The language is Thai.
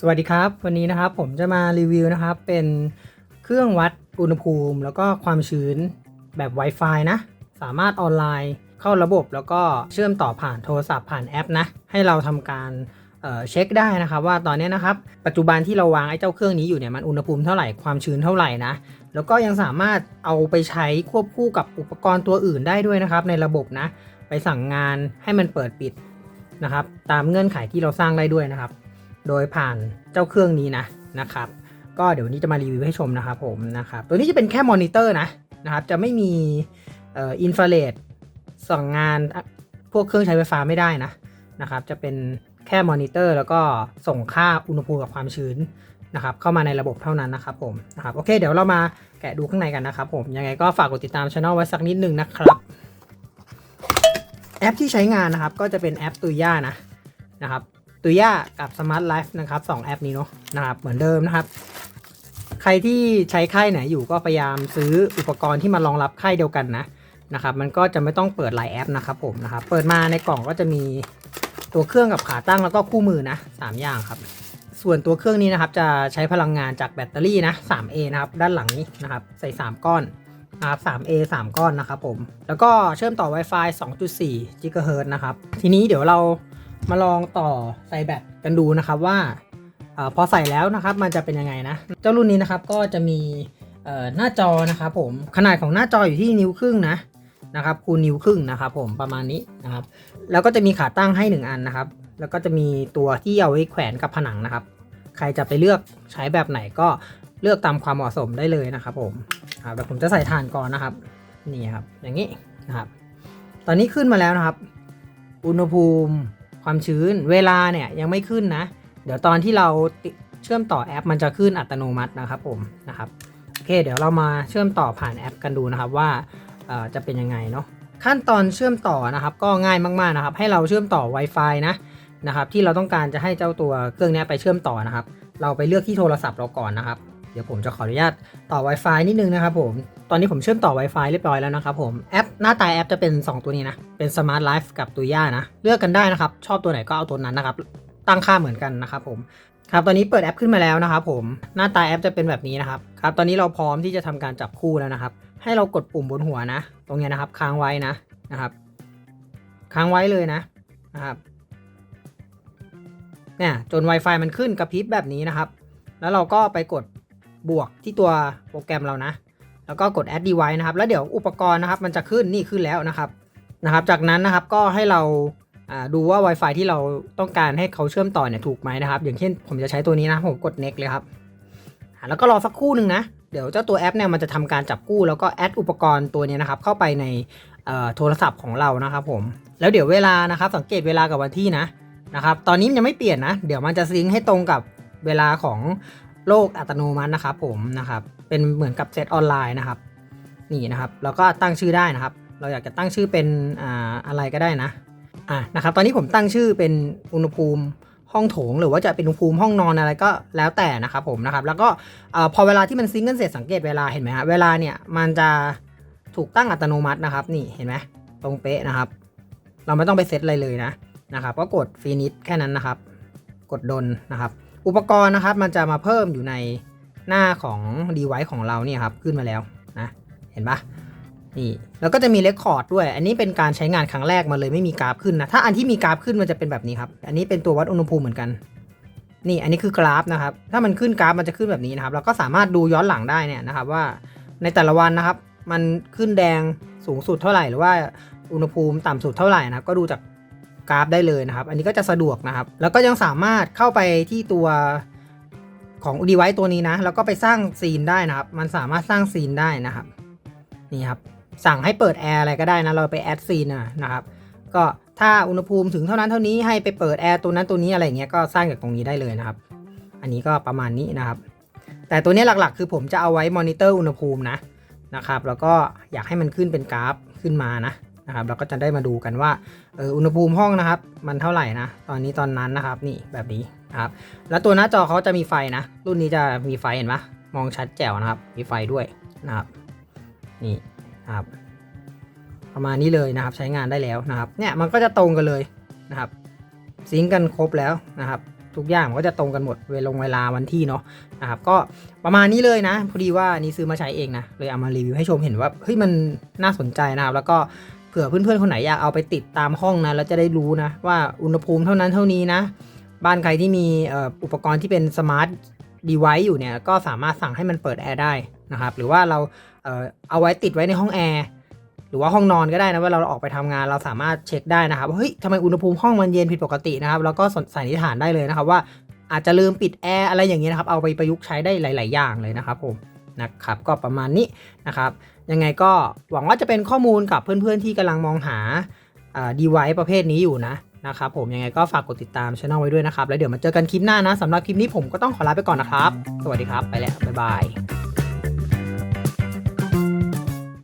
สวัสดีครับ วันนี้นะครับผมจะมารีวิวนะครับ เป็นเครื่องวัดอุณหภูมิ แล้วก็ความชื้นแบบ Wi-Fi นะ สามารถออนไลน์เข้าระบบแล้วก็เชื่อมต่อผ่านโทรศัพท์ผ่านแอปนะ ให้เราทำการเเช็คได้นะครับ ว่าตอนนี้นะครับ ปัจจุบันที่เราวางไอ้เจ้าเครื่องนี้อยู่เนี่ยมันอุณหภูมิเท่าไหร่ความชื้นเท่าไหร่นะแล้วก็ยังสามารถเอาไปใช้ควบคู่กับอุปกรณ์ตัวอื่นได้ด้วยนะครับ ในระบบนะ ไปสั่งงานให้มันเปิดปิดนะครับ ตามเงื่อนไขที่เราสร้างได้ด้วยนะครับ โดยผ่านเจ้าเครื่องนี้นะนะครับก็เดี๋ยววันนี้จะมารีวิวให้ชมนะครับผมนะครับตัวนี้จะเป็นแค่มอนิเตอร์นะนะครับจะไม่มีอินฟราเรดสั่งงานพวกเครื่องใช้ไฟฟ้าไม่ได้นะนะครับจะเป็นแค่มอนิเตอร์แล้วก็ส่งค่าอุณหภูมิกับความชื้นนะครับเข้ามาในระบบเท่านั้นนะครับผมนะครับโอเคเดี๋ยวเรามาแกะดูข้างในกันนะครับผมยังไงก็ฝากกดติดตามช่องไว้สักนิดนึงนะครับ แอปที่ใช้งานนะครับก็จะเป็นแอปตุย่านะนะครับ ตุย่ากับ Smart Life นะครับสองแอปนี้เนาะนะครับเหมือนเดิมนะครับ ใครที่ใช้ค่ายไหนอยู่ก็พยายามซื้ออุปกรณ์ที่มารองรับค่ายเดียวกันนะนะครับ มันก็จะไม่ต้องเปิดหลายแอปนะครับผมนะครับ เปิดมาในกล่องก็จะมีตัวเครื่องกับขาตั้งแล้วก็คู่มือนะสามอย่างครับ ส่วนตัวเครื่องนี้นะครับจะใช้พลังงานจากแบตเตอรี่นะ 3A นะครับ ด้านหลังนี้นะครับ ใส่ 3 ก้อนนะครับ 3A 3 ก้อนนะครับผม แล้วก็เชื่อมต่อ Wi-Fi 2.4 GHz นะครับ ทีนี้เดี๋ยวเรา มาลองต่อใส่แบตกันดูนะครับว่าอพอใส่แล้วนะครับมันจะเป็นยังไงนะ เจ้ารุ่นนี้นะครับก็จะมีหน้าจอนะครับผมขนาดของหน้าจออยู่ที่นิ้วครึ่งนะนะครับคูณนิ้วครึ่งนะครับผมประมาณนี้นะครับ แล้วก็จะมีขาตั้งให้ 1 อันนะครับ แล้วก็จะมีตัวที่เอาไว้แขวนกับผนังนะครับ ใครจะไปเลือกใช้แบบไหนก็เลือกตามความเหมาะสมได้เลยนะครับ ผมครับแต่ผมจะใส่ถ่านก่อนนะครับ นี่ครับ อย่างนี้นะครับ ตอนนี้ขึ้นมาแล้วนะครับ อุณหภูมิ ความชื้น เวลาเนี่ยยังไม่ขึ้นนะ เดี๋ยวตอนที่เราเชื่อมต่อแอป มันจะขึ้นอัตโนมัตินะครับผมนะครับโอเคเดี๋ยวเรามาเชื่อมต่อผ่านแอปกันดูนะครับว่าจะเป็นยังไงเนาะขั้นตอนเชื่อมต่อนะครับ ก็ง่ายมากๆนะครับ ให้เราเชื่อมต่อ Wi-Fi นะนะครับ ที่เราต้องการจะให้เจ้าตัวเครื่องนี้ไปเชื่อมต่อนะครับ เราไปเลือกที่โทรศัพท์เราก่อนนะครับ เดี๋ยวผมจะขออนุญาตต่อ Wi-Fi นิดนึงนะครับผม ตอนนี้ผมเชื่อมต่อ Wi-Fi เรียบร้อยแล้วนะครับผมแอปหน้าตาแอปจะเป็น 2 ตัวนี้นะ เป็น Smart Life กับตัวย่านะ เลือกกันได้นะครับ ชอบตัวไหนก็เอาตัวนั้นนะครับ ตั้งค่าเหมือนกันนะครับผมครับตอนนี้เปิดแอปขึ้นมาแล้วนะครับผมหน้าตาแอปจะเป็นแบบนี้นะครับครับ ตอนนี้เราพร้อมที่จะทำการจับคู่แล้วนะครับ ให้เรากดปุ่มบนหัวนะ ตรงนี้นะครับ ค้างไว้นะนะครับ ค้างไว้เลยนะนะครับเนี่ยจน Wi-Fi มันขึ้นกระพริบแบบนี้นะครับ แล้วเราก็ไปกด บวกที่ตัวโปรแกรมเรานะ แล้วก็กด add device นะครับ แล้วเดี๋ยวอุปกรณ์นะครับ มันจะขึ้นนี่ขึ้นแล้วนะครับนะครับ จากนั้นนะครับก็ให้เราดูว่า Wi-Fi ที่เราต้องการให้เขาเชื่อมต่อเนี่ยถูกไหมนะครับ อย่างเช่นผมจะใช้ตัวนี้นะผมกด next เลยครับแล้วก็รอสักครู่หนึ่งนะ เดี๋ยวเจ้าตัวแอปเนี่ยมันจะทำการจับกู้แล้วก็แอดอุปกรณ์ตัวนี้นะครับ เข้าไปในโทรศัพท์ของเรานะครับผม แล้วเดี๋ยวเวลานะครับสังเกตเวลากับวันที่นะนะครับ ตอนนี้มันยังไม่เปลี่ยนนะ เดี๋ยวมันจะซิงค์ให้ตรงกับเวลาของ โลกอัตโนมัตินะครับผมนะครับ เป็นเหมือนกับเซตออนไลน์นะครับ นี่นะครับเราก็ตั้งชื่อได้นะครับ เราอยากจะตั้งชื่อเป็นอ่าอะไรก็ได้นะอะนะครับ ตอนนี้ผมตั้งชื่อเป็นอุณหภูมิห้องโถง หรือว่าจะเป็นอุณหภูมิห้องนอนอะไรก็แล้วแต่นะครับผมนะครับ แล้วก็พอเวลาที่มันซิงค์กันเสร็จสังเกตเวลาเห็นไหมฮะเวลาเนี่ยมันจะถูกตั้งอัตโนมัตินะครับ นี่เห็นไหมตรงเป๊ะนะครับ เราไม่ต้องไปเซตอะไรเลยนะนะครับ ก็กดฟินิชแค่นั้นนะครับ กดดนนะครับ อุปกรณ์นะครับมันจะมาเพิ่มอยู่ในหน้าของ device ของเราเนี่ยครับขึ้นมาแล้วนะเห็นปะนี่แล้วก็จะมีเรคคอร์ดด้วย อันนี้เป็นการใช้งานครั้งแรกมาเลยไม่มีกราฟขึ้นนะ ถ้าอันที่มีกราฟขึ้นมันจะเป็นแบบนี้ครับ อันนี้เป็นตัววัดอุณหภูมิเหมือนกัน นี่อันนี้คือกราฟนะครับ ถ้ามันขึ้นกราฟมันจะขึ้นแบบนี้นะครับ เราก็สามารถดูย้อนหลังได้เนี่ยนะครับว่าในแต่ละวันนะครับ มันขึ้นแดงสูงสุดเท่าไหร่หรือว่าอุณหภูมิต่ำสุดเท่าไหร่นะครับ ก็ดูจาก กราฟได้เลยนะครับ อันนี้ก็จะสะดวกนะครับ แล้วก็ยังสามารถเข้าไปที่ตัวของ device ตัวนี้นะ แล้วก็ไปสร้างซีนได้นะครับ มันสามารถสร้างซีนได้นะครับ นี่ครับ สั่งให้เปิดแอร์อะไรก็ได้นะ เราไปแอดซีนนะครับ ก็ถ้าอุณหภูมิถึงเท่านั้นเท่านี้ให้ไปเปิดแอร์ตัวนั้นตัวนี้อะไรเงี้ย ก็สร้างจากตรงนี้ได้เลยนะครับ อันนี้ก็ประมาณนี้นะครับ แต่ตัวนี้หลักๆ คือผมจะเอาไว้มอนิเตอร์อุณหภูมินะ นะครับ แล้วก็อยากให้มันขึ้นเป็นกราฟขึ้นมานะ นะครับเราก็จะได้มาดูกันว่าเอออุณหภูมิห้องนะครับ มันเท่าไหร่นะ ตอนนี้ตอนนั้นนะครับนี่แบบนี้นะครับ แล้วตัวหน้าจอเขาจะมีไฟนะ รุ่นนี้จะมีไฟเห็นปะมองชัดแจ๋วนะครับ มีไฟด้วยนะครับ นี่นะครับ ประมาณนี้เลยนะครับ ใช้งานได้แล้วนะครับ เนี่ยมันก็จะตรงกันเลยนะครับซิงกันครบแล้วนะครับทุกอย่างมันก็จะตรงกันหมดเวลงเวลาวันที่เนาะนะครับก็ประมาณนี้เลยนะพอดีว่านี่ซื้อมาใช้เองนะเลยเอามารีวิวให้ชมเห็นว่าเฮ้ยมันน่าสนใจนะครับ แล้วก็ ผื่อเพื่อนๆคนไหนอยากเอาไปติดตามห้องนะแล้วจะได้รู้นะว่าอุณหภูมิเท่านั้นเท่านี้นะ บ้านใครที่มีอุปกรณ์ที่เป็นสมาร์ทดีไว c e อยู่เนี่ยก็สามารถสั่งให้มันเปิดแอร์ได้นะครับหรือว่าเราเอาไว้ติดไว้ในห้องแอร์หรือว่าห้องนอนก็ได้นะเว่าเราออกไปทำงานเราสามารถเช็คได้นะครับว่าเฮ้ยทำไมอุณหภูมิห้องมันเย็นผิดปกตินะครับแล้วก็สันนิษฐานได้เลยนะครับว่าอาจจะลืมปิดแอร์อะไรอย่างเงี้ยนะครับเอาไปประยุกต์ใช้ได้หลาย ๆ อย่างเลยนะครับผมนะครับก็ประมาณนี้นะครับ ยังไงก็หวังว่าจะเป็นข้อมูลกับเพื่อนๆที่กำลังมองหาดีไว c e ประเภทนี้อยู่นะนะครับผมยังไงก็ฝากกดติดตามช่องไว้ด้วยนะครับ แล้วเดี๋ยวมาเจอกันคลิปหน้านะสำหรับคลิปนี้ผมก็ต้องขอลาไปก่อนนะครับ สวัสดีครับ ไปแล้ว บ๊ายบาย